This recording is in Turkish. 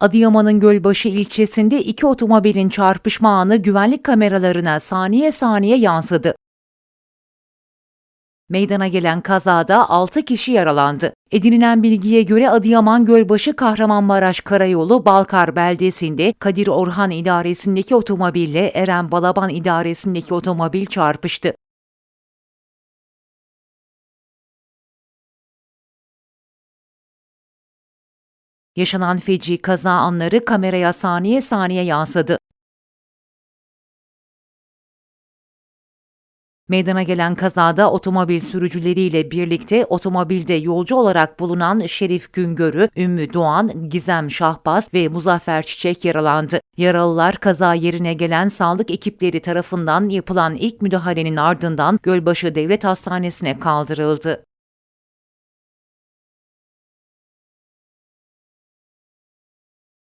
Adıyaman'ın Gölbaşı ilçesinde iki otomobilin çarpışma anı güvenlik kameralarına saniye saniye yansıdı. Meydana gelen kazada 6 kişi yaralandı. Edinilen bilgiye göre Adıyaman Gölbaşı Kahramanmaraş Karayolu Balkar beldesinde Kadir Orhan idaresindeki otomobille Eren Balaban idaresindeki otomobil çarpıştı. Yaşanan feci kaza anları kameraya saniye saniye yansıdı. Meydana gelen kazada otomobil sürücüleriyle birlikte otomobilde yolcu olarak bulunan Şerif Güngör'ü, Ümmü Doğan, Gizem Şahbaz ve Muzaffer Çiçek yaralandı. Yaralılar kaza yerine gelen sağlık ekipleri tarafından yapılan ilk müdahalenin ardından Gölbaşı Devlet Hastanesi'ne kaldırıldı.